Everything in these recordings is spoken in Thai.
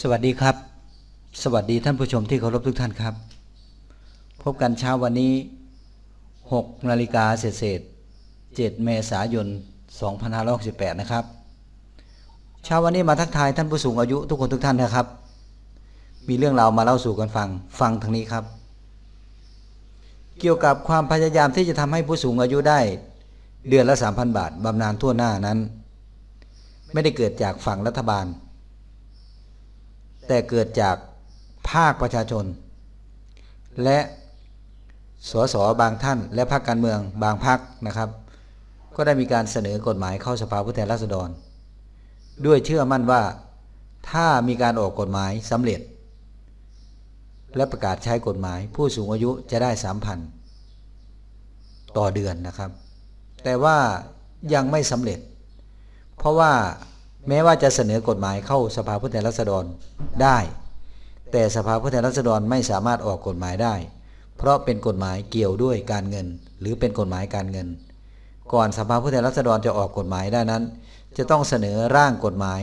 สวัสดีครับ สวัสดีท่านผู้ชมที่เคารพทุกท่านครับ พบกันเช้าวันนี้ 6 นาฬิกาเศษเศษๆ7เมษายน2568 นะครับ เช้าวันนี้มาทักทายท่านผู้สูงอายุทุกคนทุกท่านนะครับ มีเรื่องราวมาเล่าสู่กันฟัง ฟังทางนี้ครับ เกี่ยวกับความพยายามที่จะทำให้ผู้สูงอายุได้ เดือนละ 3,000 บาทบำนาญทั่วหน้านั้น ไม่ได้เกิดจากฝั่งรัฐบาล แต่เกิดจากภาคประชาชน และสสบางท่าน และพรรคการเมืองบางพรรคนะครับ ก็ได้มีการเสนอกฎหมายเข้าสภาผู้แทนราษฎร ด้วยเชื่อมั่นว่าถ้ามีการออกกฎหมายสำเร็จ และประกาศใช้กฎหมาย ผู้สูงอายุจะได้3,000ต่อเดือนนะครับ แต่ว่ายังไม่สำเร็จ เพราะว่า แม้ว่าจะเสนอกฎหมายเข้าสภาผู้แทนราษฎรได้ แต่สภาผู้แทนราษฎรไม่สามารถออกกฎหมายได้ เพราะเป็นกฎหมายเกี่ยวด้วยการเงิน หรือเป็นกฎหมายการเงิน ก่อนสภาผู้แทนราษฎรจะออกกฎหมายได้นั้น จะต้องเสนอร่างกฎหมาย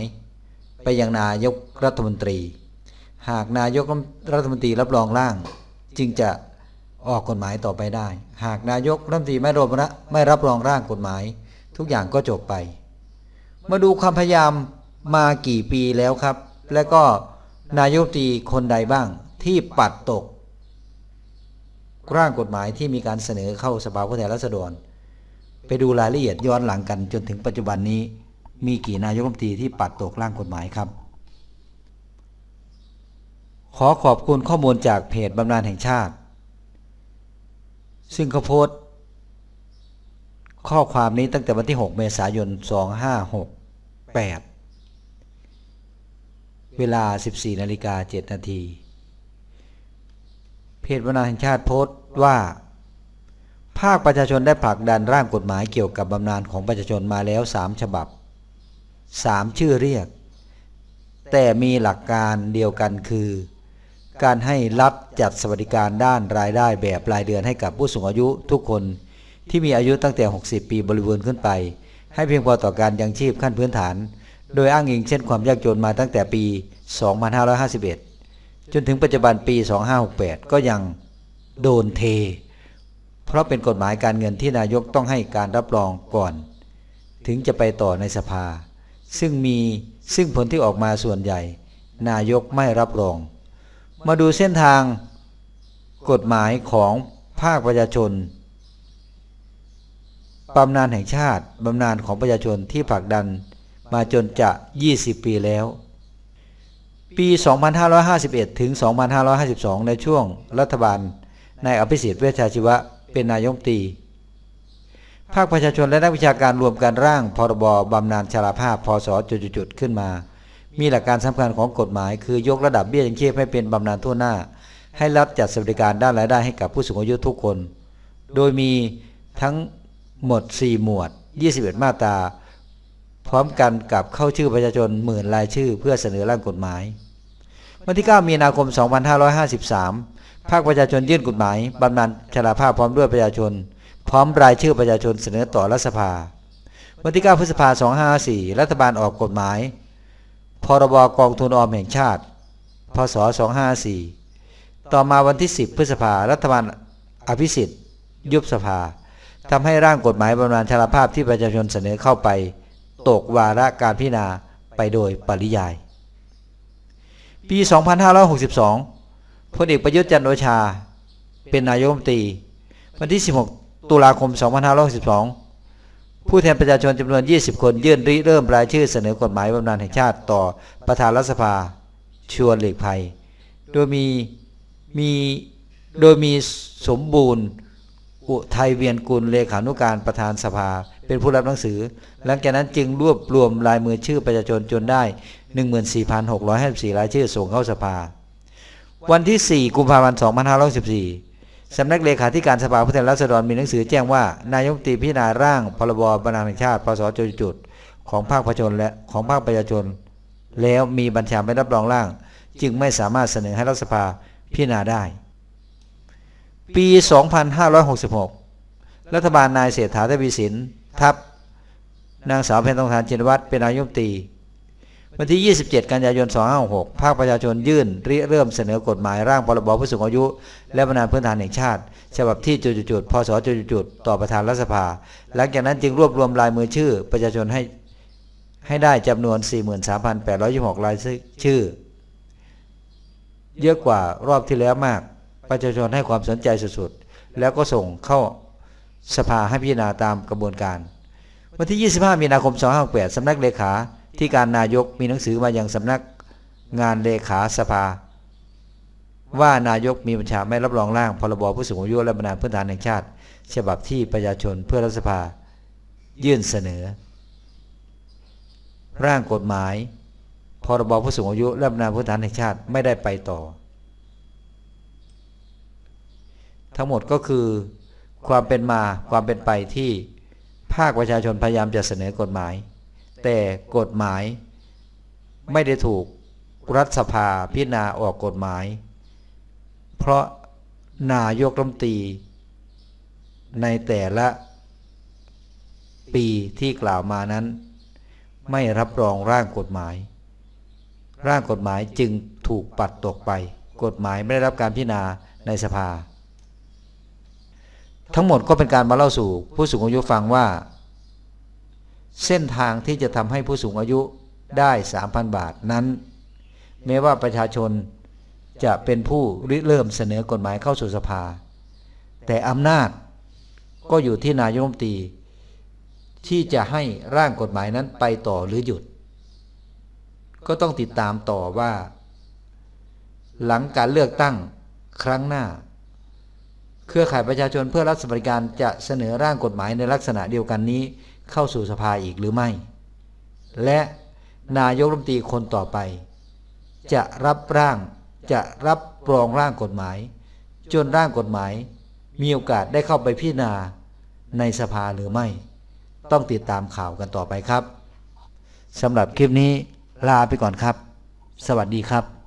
ไปยังนายกรัฐมนตรี หากนายกรัฐมนตรีรับรองร่าง จึงจะออกกฎหมายต่อไปได้ หากนายกรัฐมนตรีไม่รับไม่รับรองร่างกฎหมาย ทุกอย่างก็จบไป มาดูความพยายามมากี่ปีแล้วครับ และก็นายกตีคนใดบ้างที่ปัดตก ร่างกฎหมายที่มีการเสนอเข้าสภาผู้แทนราษฎร ไปดูรายละเอียดย้อนหลังกันจนถึงปัจจุบันนี้ มีกี่นายกรัฐมนตรีที่ปัดตกร่างกฎหมายครับ ขอขอบคุณข้อมูลจากเพจบำนาญแห่งชาติ ซึ่งเขาโพสต์ ข้อความนี้ตั้งแต่วันที่ 6 เมษายน 2568 เวลา 14นาฬิกา7นาทีเพจบรรณาแห่งชาติโพสต์ว่า ภาคประชาชนได้ผลักดันร่างกฎหมายเกี่ยวกับบำนาญของประชาชนมาแล้ว 3 ฉบับ 3 ชื่อเรียก แต่มีหลักการเดียวกันคือ การให้รัฐจัดสวัสดิการด้านรายได้แบบรายเดือนให้กับผู้สูงอายุทุกคน ที่มีอายุตั้งแต่ 60 ปีบริบูรณ์ขึ้นไป ให้เพียงพอต่อการยังชีพขั้นพื้นฐาน โดยอ้างอิงเช่นความยากจนมาตั้งแต่ปี 2551 จนถึงปัจจุบันปี 2568 ก็ยังโดนเท เพราะเป็นกฎหมายการเงินที่นายกต้องให้การรับรองก่อน ถึงจะไปต่อในสภา ซึ่งมีซึ่งผลที่ออกมาส่วนใหญ่ นายกไม่รับรอง มาดูเส้นทางกฎหมายของภาคประชาชน บำนาญแห่งชาติบำนาญของประชาชนที่ผลักดันมาจนจะ 20 ปีแล้ว ปี 2551 ถึง 2552 ในช่วงรัฐบาลนายอภิสิทธิ์เวชชาชีวะเป็นนายกรัฐมตรี ภาคประชาชนและนักวิชาการรวมกันร่างพรบบำนาญชราภาพพศจุดๆๆขึ้นมา มีหลักการสำคัญของกฎหมายคือยกระดับเบี้ยยังชีพให้เป็นบำนาญทั่วหน้า ให้รัฐจัดสวัสดิการด้านรายได้ให้กับผู้สูงอายุทุกคน โดยมีทั้ง หมด 4 หมวด 21 มาตราพร้อมกันกับเข้าชื่อประชาชนหมื่นรายชื่อ เพื่อเสนอร่างกฎหมาย วันที่ 9 มีนาคม 2553 ภาคประชาชนยื่นกฎหมายบำนาญชราภาพพร้อมด้วยประชาชน พร้อมรายชื่อประชาชนเสนอต่อรัฐสภา วันที่ 9 พฤษภาคม2554 รัฐบาลออกกฎหมาย พรบกองทุนออมแห่งชาติ พศ 2554 ต่อมาวันที่ 10 พฤษภารัฐบาลอภิสิทธิ์ ยุบสภา ทำให้ร่างกฎหมายบำนาญชราภาพที่ประชาชนเสนอเข้าไป ตกวาระการพิจารณาไปโดยปริยาย ปี 2562พลเอกประยุทธ์จันทร์โอชา เป็นนายกรัฐมนตรี วันที่ 16 ตุลาคม 2562 ผู้แทนประชาชนจำนวน 20 คนยื่นริเริ่มรายชื่อเสนอกฎหมายบำนาญแห่งชาติต่อประธานรัฐสภาชวนหลีกภัย โดยมีมีโดยมีสมบูรณ์ อุทัยเวียนกุลเลขานุการประธานสภา เป็นผู้รับหนังสือ หลังจากนั้นจึงรวบรวมลายมือชื่อประชาชนจนได้ 14,654 รายชื่อส่งเข้าสภา วันที่ 4 กุมภาพันธ์ 2514 สำนักเลขาธิการสภาผู้แทนราษฎรมีหนังสือแจ้งว่า นายกรัฐมนตรีพิจารณาร่างพรบบำนาญแห่งชาติพศจุดของภาคประชาชนและของภาคประชาชน แล้วมีบัญชาไม่รับรองร่าง จึงไม่สามารถเสนอให้รัฐสภาพิจารณาได้ ปี 2566 รัฐบาลนายเศรษฐาทวีสินทับ นางสาวเพ็ญทองทานชินวัตรเป็นนายมตรีวันที่ 27 กันยายน 2566 ภาคประชาชนยื่นริเริ่มเสนอกฎหมายร่างพรบผู้สูงอายุ และบำนาพื้นฐานแห่งชาติ ฉบับที่จุดๆพศจุดๆๆต่อประธานรัฐสภา หลังจากนั้นจึงรวบรวมลายมือชื่อ ประชาชนให้ให้ได้จำนวน 43,826 รายชื่อ เยอะกว่ารอบที่แล้วมาก ประชาชนให้ความสนใจสุดๆ แล้วก็ส่งเข้าสภาให้พิจารณาตามกระบวนการ วันที่ 25 มีนาคม 2568สำนักเลขาที่การนายกมีหนังสือมายังสำนักงานเลขาสภา ว่านายกมีบัญชาไม่รับรองร่างพรบผู้สูงอายุและบรรดาพื้นฐานแห่งชาติ ฉบับที่ประชาชนเพื่อรัฐสภา ยื่นเสนอ ร่างกฎหมายพรบผู้สูงอายุและบรรดาพื้นฐานแห่งชาติไม่ได้ไปต่อ ทั้งหมดก็คือความเป็นมาความเป็นไปที่ภาคประชาชนพยายามจะเสนอกฎหมาย แต่กฎหมายไม่ได้ถูกรัฐสภาพิจารณาออกกฎหมาย เพราะนายกรัฐมนตรี ในแต่ละปีที่กล่าวมานั้น ไม่รับรองร่างกฎหมาย ร่างกฎหมายจึงถูกปัดตกไป กฎหมายไม่ได้รับการพิจารณาในสภา ทั้งหมดก็เป็นการมาเล่าสู่ผู้สูงอายุฟังว่า เส้นทางที่จะทำให้ผู้สูงอายุได้ 3,000 บาทนั้น แม้ว่าประชาชนจะเป็นผู้ริเริ่มเสนอกฎหมายเข้าสู่สภา แต่อำนาจก็อยู่ที่นายกรัฐมนตรีที่จะให้ร่างกฎหมายนั้นไปต่อหรือหยุด ก็ต้องติดตามต่อว่า หลังการเลือกตั้งครั้งหน้า เครือข่ายประชาชนเพื่อรัฐสวัสดิการจะเสนอร่างกฎหมายในลักษณะเดียวกันนี้เข้าสู่สภาอีกหรือไม่ และนายกรัฐมนตรีคนต่อไป จะรับร่างจะรับรองร่างกฎหมาย จนร่างกฎหมาย มีโอกาสได้เข้าไปพิจารณาในสภาหรือไม่ ต้องติดตามข่าวกันต่อไปครับสำหรับคลิปนี้ลาไปก่อนครับ สวัสดีครับ